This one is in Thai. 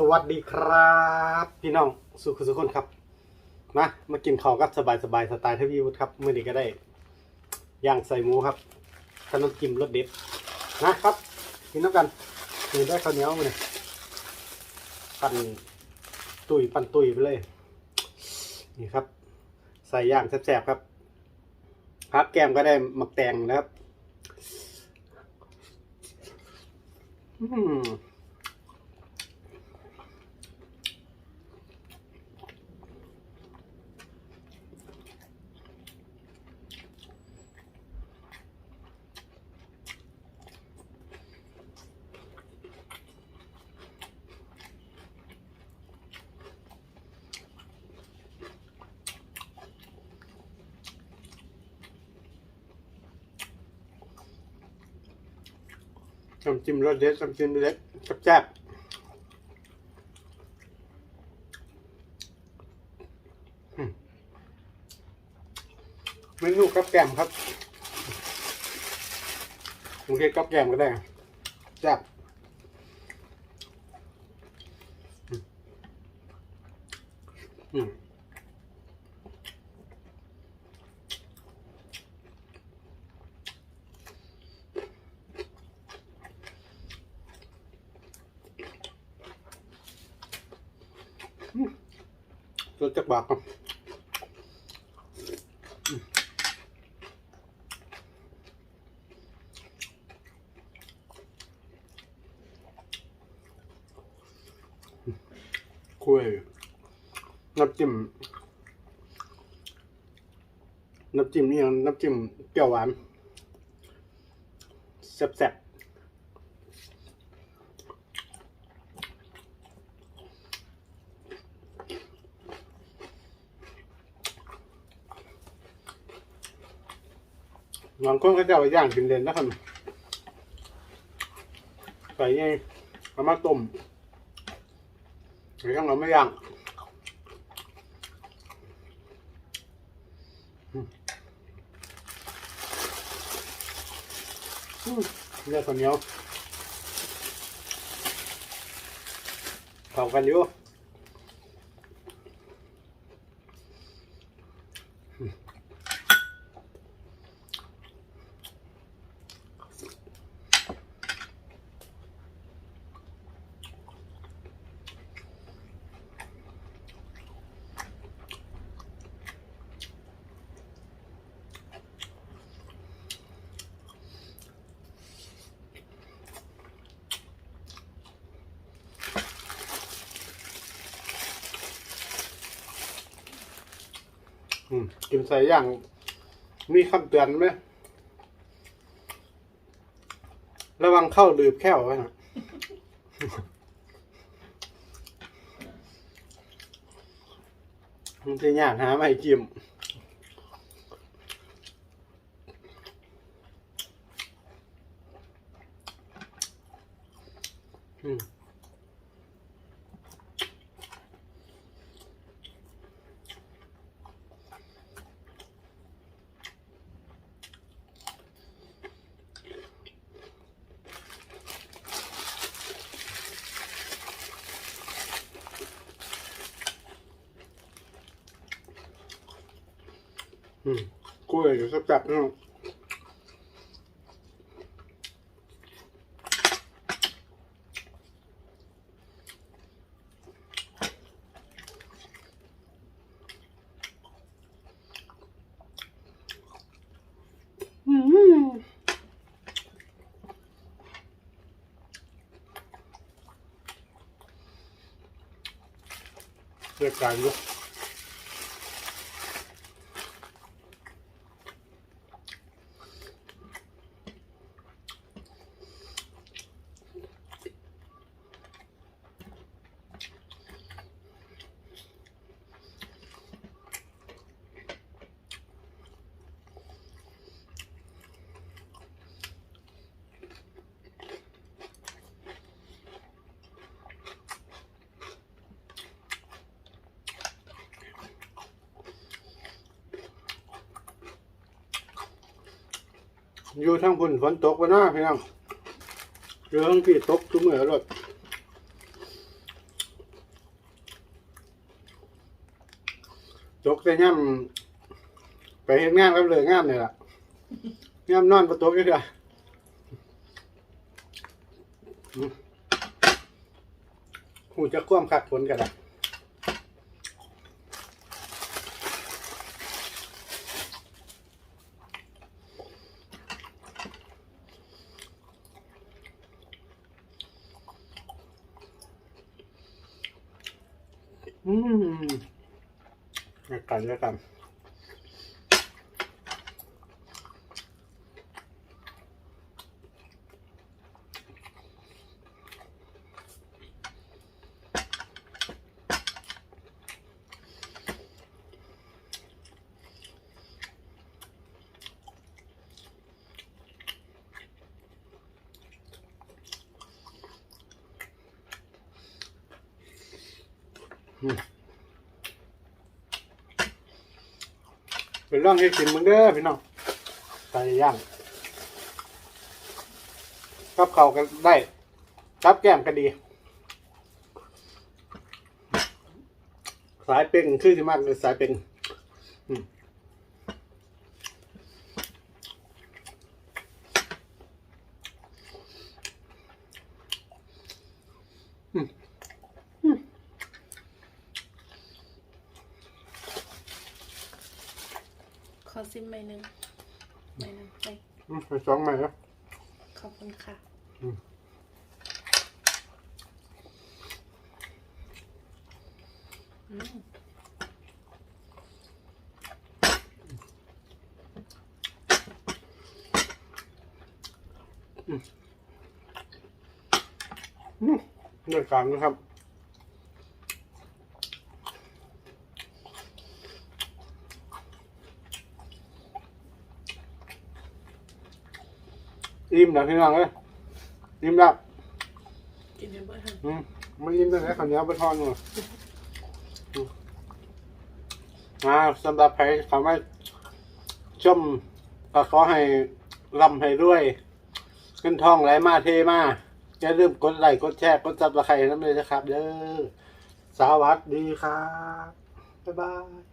สวัสดีครับ พี่น้องสุขสุขคนครับมามากินข้าวกับสบายสบายสไตล์ทวีวุฒิครับเมื่อนี้ก็ได้ย่างใส่หมูครับขนมจิ้มรสเด็ดนะครับกินน้ำกันกินได้ข้าวเหนียวมาเลยปั่นตุยปั่นตุยไปเลย นี่ครับ ใส่ย่างแซ่บๆครับพักแก้มก็ได้หมักแตงนะครับ อืม น้ำจิ้มรสเด็ดน้ำจิ้มเล็ดแซ่บๆอืมเมนูกับแก้มครับโอเคกับแก้มก็ได้แซ่บอืม รสจักบากครับคุยน้ำจิ้มน้ำจิ้มนี่น้ำจิ้มเปรี้ยวหวานแซ่บๆ บางคนก็จะเอาไปย่างกินเด่นนะครับใส่ไงเอามาต้มหรือยังเราไม่ย่างเนื้อข้าวเหนียวเข้ากันอยู่ อืมกินใส่ย่าง มีคำเตือนไหม ระวังเข้าลืบแค่วไว้นะ มันจะยากหาไม่กิม กล้วยอยู่สักจับนะอืมเรียกการลูก อยู่ทั้งพุ่นฝนตกวหน้าพี่น้องเรื่องพี่ตกทุกเมื่อรถตกแต่ย่ำไปเห็นงานแล้วเลยงานเนี่ยล่ะย่ำนอนประตูก็คือหูจะคว่ำขัดผลกันอะ อืมแล้วกันแล้วกัน เป็นร่องให้กินมึงเด้อพี่น้องไก่ย่างกับเขากันได้กับแก้มก็ดี สายเป็นคือที่มากเลยสายเป็นอืมอืม ขอ ซิมใบหนึ่งใบหนึ่งไปอืมไปสองใหม่แล้วขอบคุณค่ะ อืมอืมอืมเรื่องการนะครับ อิ่มแล้วพี่น้องเอ้ยอิ่มแล้วกินให้เบิร์ทันอืมไม่อิ่มตั้งแต่ข้าวเหนียวไปทอดอยู่อืมอ่าสำหรับใครเขาไม่ชมก็ขอให้ร่ำให้ด้วยเงินทองไหลมาเทมาอย่าลืมกดไลค์กดแชร์กดซับสไครต์น้ำเลยนะครับ เด้อสวัสดีครับ บ๊ายบาย